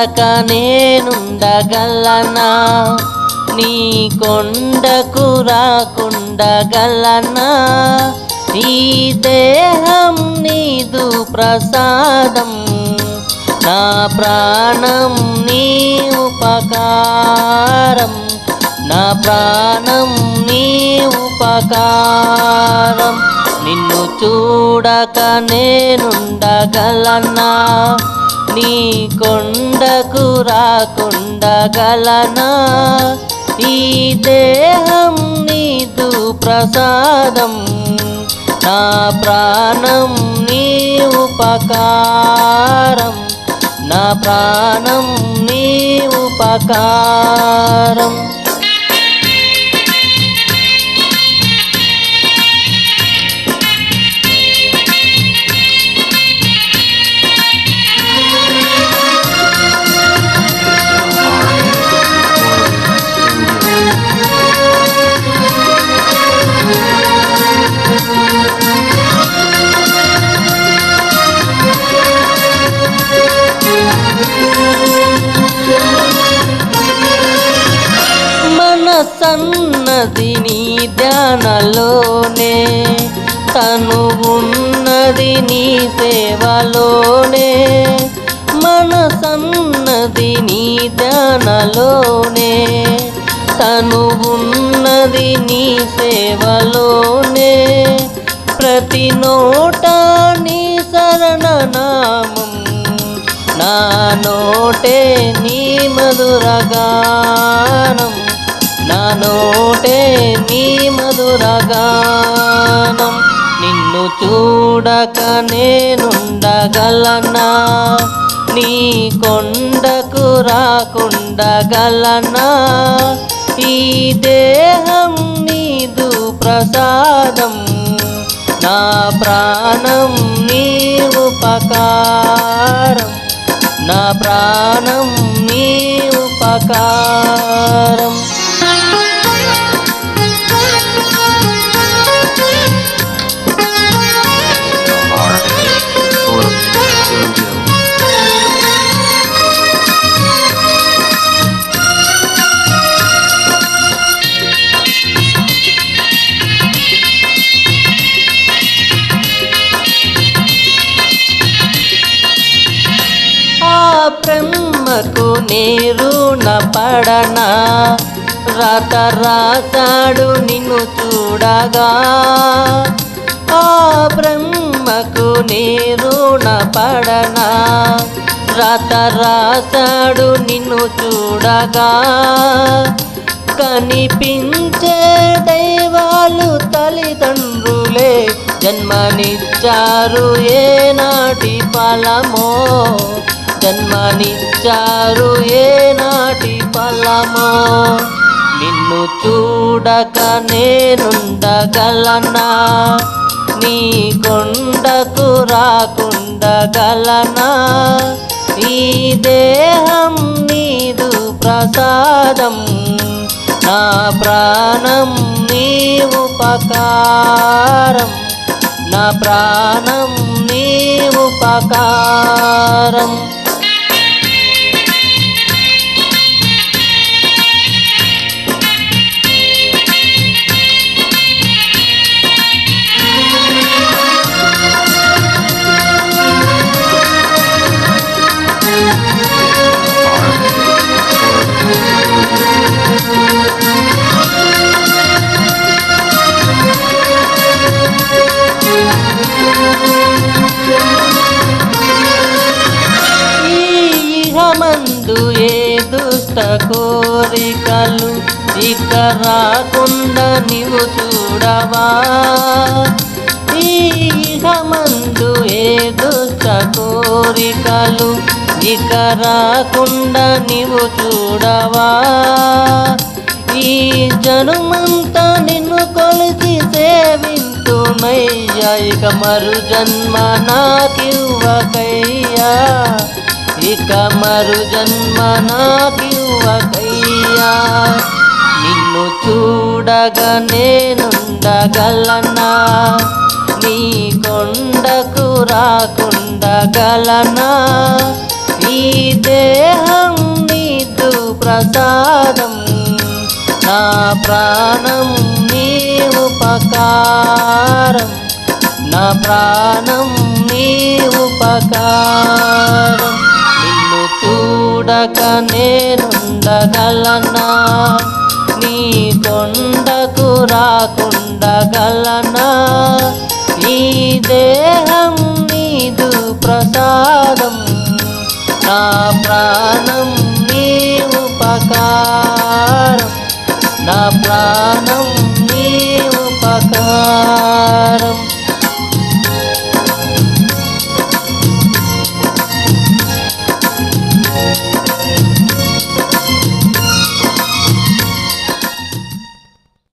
చూడక నేనుండగలనా? నీ కొండకు రాకుండగలనా? ఈ దేహం నీదు ప్రసాదం నా ప్రాణం నీ ఉపకారం నా ప్రాణం నీ ఉపకారం. నిన్ను చూడక నేనుండగలనా? నీ కొండకు రాకుండగలనా? ఈ దేహం నీదు ప్రసాదం నా ప్రాణం నీ ఉపకారం నా ప్రాణం నీ ఉపకారం ఉన్నది నీ ధ్యానలోనే. తను ఉన్నది నీ సేవలోనే. మనసన్నది నీ ధ్యానలోనే. తను ఉన్నది నీ సేవలోనే. ప్రతి నోట నీ శరణనామం నా నోటే నీ మధురగానం. నా నోటే నీ మధురగానం నిన్ను చూడక నేనుండగలనా? నీ కొండకు రాకుండగలనా? ఈ దేహం నీదు ప్రసాదం. నా ప్రాణం నీ ఉపకారం నా ప్రాణం నీ ఉపకారం బ్రహ్మకు నీరు పడనా రాత రాతాడు నిన్ను చూడగా. ఆ బ్రహ్మకు నీరు పడనా రాత రాతాడు నిన్ను చూడగా. కనిపించే దైవాలు తల్లిదండ్రులే జన్మనిచ్చారు ఏనాటి ఫలమో? జన్మనిచ్చారు ఏనాటి ఫలమో? నిన్ను చూడక నేనుండగలనా? నీ కొండకు రాకుండగలనా? ఈ దేహం నీదు ప్రసాదం నా ప్రాణం నీ ఉపకారం నా ప్రాణం నీ ఉపకారం కోరికలు ఇక రాకుండా నీవు చూడవా? ఈహమందు ఏ దుష్ట కోరికలు ఇక రాకుండా నీవు చూడవా? ఈ జనుమంతా నిన్ను కొలిచి సేవింతునయ్యా ఇక మరు జన్మ నాకివ్వకయ్యా. ఇక మరు జన్మ నాకివ్వకయ్యా. అయ్యా. నిన్ను చూడగా నేనుండగలనా? నీ కొండకు రాకుండగలనా? ఈ దేహం నీదు ప్రసాదం నా ప్రాణం నీ ఉపకారం నా ప్రాణం నీ ఉపకారం చూడక నేనుండగలనా? నీ కొండకు రాకుండగలనా? ఈ దేహం నీదు ప్రసాదం నా ప్రాణం నీ ఉపకారం నా ప్రాణం నీ ఉపకారం